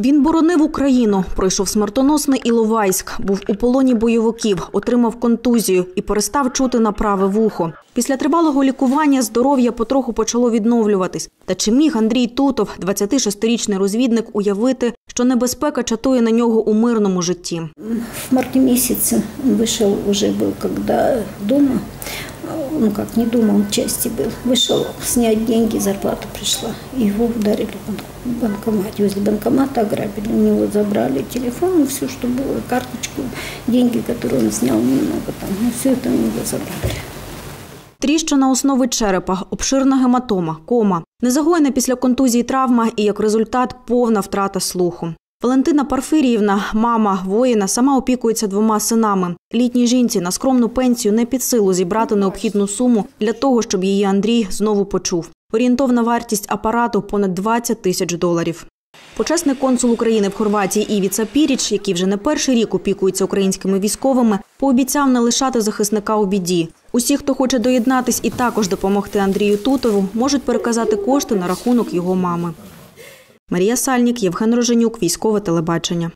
Він боронив Україну, пройшов смертоносний Іловайськ, був у полоні бойовиків, отримав контузію і перестав чути на праве вухо. Після тривалого лікування здоров'я потроху почало відновлюватись. Та чи міг Андрій Тутов, 26-річний розвідник, уявити, що небезпека чатує на нього у мирному житті? В марте месяце он вышел, уже был когда дома, ну как не дома, он в части был. Вышел снять деньги, зарплата пришла. И его ударили в бан- в банкомате. Возле банкомата ограбили. У него забрали телефон, все, что было, карточку, деньги, которые он снял немного там. Ну, все это у него забрали. Тріщина основи черепа, обширна гематома, кома, незагоєна після контузії травма і як результат повна втрата слуху. Валентина Парфиріївна, мама воїна, сама опікується двома синами. Літній жінці на скромну пенсію не під силу зібрати необхідну суму для того, щоб її Андрій знову почув. Орієнтовна вартість апарату понад 20 тисяч доларів. Почесний консул України в Хорватії Івіца Піріч, який вже не перший рік опікується українськими військовими, пообіцяв не лишати захисника у біді. Усі, хто хоче доєднатись і також допомогти Андрію Тутову, можуть переказати кошти на рахунок його мами. Марія Сальнік, Євген Роженюк, військове телебачення.